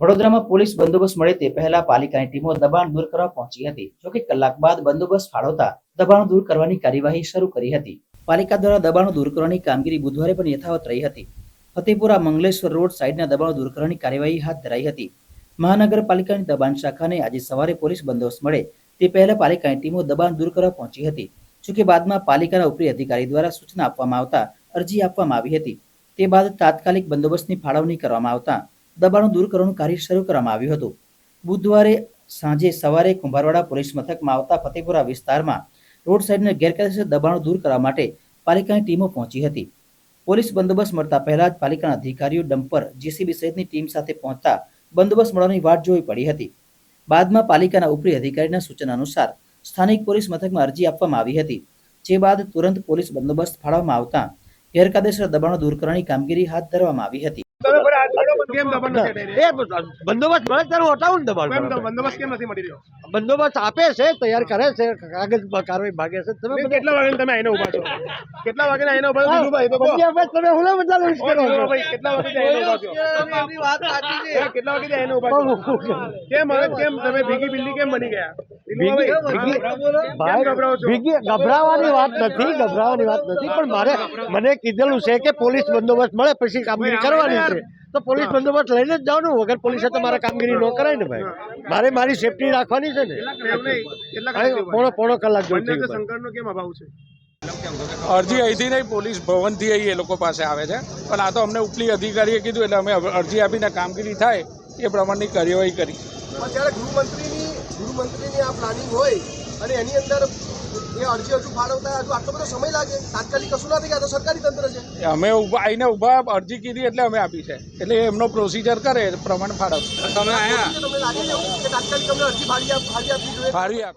વડોદરામાં પોલીસ બંદોબસ્ત મળે તે પહેલા પાલિકાની ટીમો દબાણ દૂર કરવા પહોંચી હતી જોકે કલાક બાદ બંદોબસ્ત ફાળવતા દબાણ દૂર કરવાની કાર્યવાહી શરૂ કરી હતી. પાલિકા દ્વારા દબાણો દૂર કરવાની કામગીરી બુધવારે પણ યથાવત રહી હતી. ફતેપુરા મંગલેશ્વર રોડ સાઇડના દબાણો દૂર કરવાની કાર્યવાહી હાથ ધરાઈ હતી. મહાનગરપાલિકાની દબાણ શાખાને આજે સવારે પોલીસ બંદોબસ્ત મળે તે પહેલા પાલિકાની ટીમો દબાણ દૂર કરવા પહોંચી હતી જોકે બાદમાં પાલિકાના ઉપરી અધિકારી દ્વારા સૂચના આપવામાં આવતા અરજી આપવામાં આવી હતી. તે બાદ તાત્કાલિક બંદોબસ્તની ફાળવણી કરવામાં આવતા દબાણો દૂર કરવાનું કાર્ય શરૂ કરવામાં આવ્યું હતું. બુધવારે સાંજે સવારે કુંભારવાડા પોલીસ મથકમાં આવતા ફતેપુરા વિસ્તારમાં રોડ સાઈડને ગેરકાયદેસર દબાણો દૂર કરવા માટે પાલિકાની ટીમો પહોંચી હતી. પોલીસ બંદોબસ્ત મળતા પહેલા જ પાલિકાના અધિકારીઓ ડમ્પર, જીસીબી સહિતની ટીમ સાથે પહોંચતા બંદોબસ્ત મળવાની વાટ જોવી પડી હતી. બાદમાં પાલિકાના ઉપરી અધિકારીના સૂચના અનુસાર સ્થાનિક પોલીસ મથકમાં અરજી આપવામાં આવી હતી. જે બાદ તુરંત પોલીસ બંદોબસ્ત ફાળવવામાં આવતા ગેરકાયદેસર દબાણો દૂર કરવાની કામગીરી હાથ ધરવામાં આવી હતી તમે ફરી આ બંદોબસ્ત કેમ દબાણ નથી એ બંદોબસ્ત મળે ત્યારે હટાવું ને દબાણ. બંદોબસ્ત કેમ નથી મળી રહ્યો? બંદોબસ્ત આપે છે તૈયાર કરે છે કાગજ કાર્યવાહી ભાગે છે. તમે કેટલા વાગે તમે આઈને ઊભા છો? કેટલા વાગે આઈને ઊભા છો? ભાઈ તો તમે હું લેવા બધા લઈશ કરો છો? કેટલા વાગે આઈને ઊભા છો? એ કેટલા વાગે આઈને ઊભા છો? કેમ હવે કેમ તમે ભીગી બિલ્લી કેમ બની ગયા? ભીગી- ભીગી- ભાઈ, ગભરાઓ છો? ભીગી- ગભરાવાની વાત નથી ગભરાવાની વાત નથી પણ મારે મને કીધેલું છે કે પોલીસ બંદોબસ્ત મળે પછી કામગીરી કરવાની છે. તો પોલીસ બંદોબસ્ત લઈને જ જવાનું. વગર પોલીસે તો મારે કામગીરી ન કરાય ને ભાઈ. મારે મારી સેફટી રાખવાની છે ને. પોણો પોણો કલાક કેમ અભાવ છે? અરજી અહીંથી નહીં પોલીસ ભવનથી અહીં એ લોકો પાસે આવે છે. પણ આ તો અમને ઉપલી અધિકારીએ કીધું એટલે અમે અરજી આપીને કામગીરી થાય એ પ્રમાણની કાર્યવાહી કરી. પણ જ્યારે ગૃહમંત્રીની ગૃહમંત્રીની આ પ્લાનિંગ હોય અને એની અંદર એ અરજી હજુ ફાળવતા હજુ આટલો બધો સમય લાગે તાત્કાલિક કશું નથી આ તો સરકારી અમે ઊભા આવીને ઊભા અરજી કીધી એટલે અમે આપી છે. એટલે એમનો પ્રોસિજર કરે પ્રમાણે ફાળવ તમે જોઈએ? ફાળવી આપ